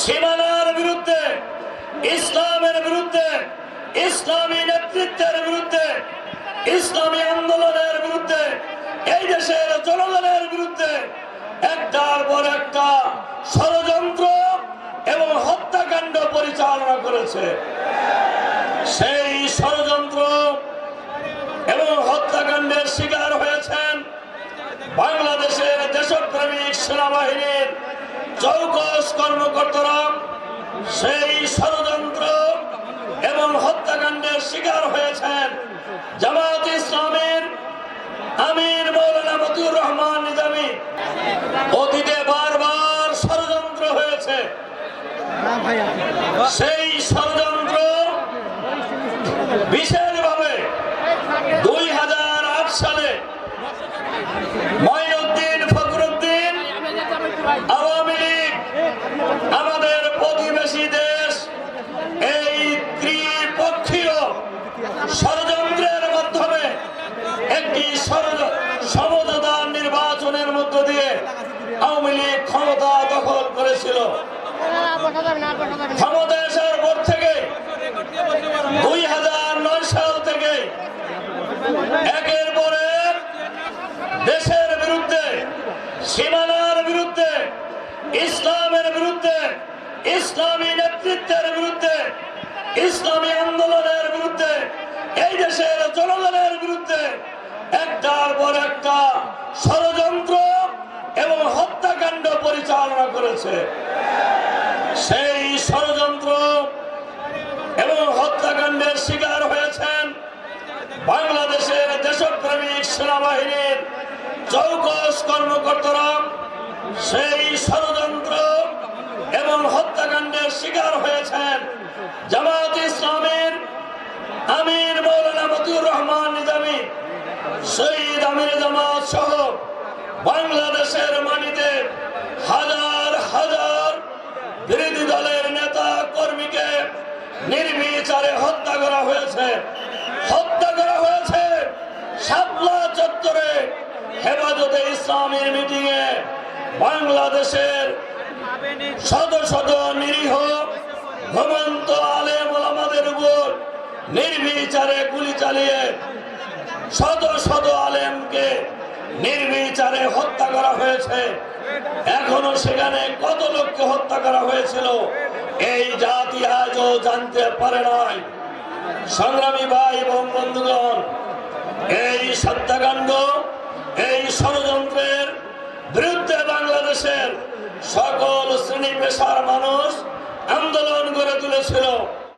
সীমানার বিরুদ্ধে, ইসলামের বিরুদ্ধে, ইসলামী নেতৃত্বের বিরুদ্ধে, ইসলামী আন্দোলনের বিরুদ্ধে, এই দেশের জনগণের বিরুদ্ধে একটার পর একটা ষড়যন্ত্র এবং হত্যাকাণ্ড পরিচালনা করেছে। সেই ষড়যন্ত্র এবং হত্যাকাণ্ডের শিকার হয়েছেন বাংলাদেশের দেশপ্রেমিক সেনাবাহিনীর চৌকস কর্মকর্তারা সেই ষড়যন্ত্র এবং হত্যাকাণ্ডের শিকার হয়েছেন। জামাত ইসলামের আমির মৌলানা মতিউর রহমান নিজামী অতীতে বারবার ষড়যন্ত্র হয়েছে। সেই ষড়যন্ত্র বিশেষভাবে দুই হাজার আট সালে মঈনুদ্দিন ফখরুদ্দিন আওয়ামী লীগ আমাদের প্রতিবেশী দেশ এই ত্রিপক্ষীয় ষড়যন্ত্রের মাধ্যমে একের দেশের বিরুদ্ধে সীমানার বিরুদ্ধে ইসলামের বিরুদ্ধে ইসলামী নেতৃত্বের বিরুদ্ধে ইসলামী আন্দোলনের বিরুদ্ধে এই দেশের জনগণের বিরুদ্ধে পর একটা ষড়যন্ত্র এবং হত্যাকাণ্ড পরিচালনা করেছে। সেই ষড়যন্ত্র এবং হত্যাকাণ্ডের শিকার হয়েছেন বাংলাদেশের দেশপ্রেমিক সেনাবাহিনীর চৌকস কর্মকর্তারা। সেই ষড়যন্ত্র এবং হত্যাকাণ্ডের শিকার হয়েছেন জামাত ইসলামের আমির মৌলানা মতিউর রহমান নিজামী শহীদ আমির জামাত সহ বাংলাদেশের মাটিতে হাজার হাজার বিরোধী দলের নেতা কর্মীকে নির্বিচারে হত্যা করা হয়েছে। হত্যা করা হয়েছে শাপলা চত্বরে হেফাজতে ইসলামের মিটিং এ বাংলাদেশের শত শত নিরীহ, ঘুমন্ত আলেম ওলামাদের উপর নির্বিচারে গুলি চালিয়ে শত শত আলেমকে নির্বিচারে হত্যা করা হয়েছে। এখনও সেখানে কত লোককে হত্যা করা হয়েছিল? এই জাতি আজও জানতে পারে নাই। সংগ্রামী ভাই এবং বন্ধুগণ, এই সত্যাকাণ্ড, এই ষড়যন্ত্রের বিরুদ্ধে বাংলাদেশের সকল শ্রেণি পেশার মানুষ আন্দোলন গড়ে তুলেছিল।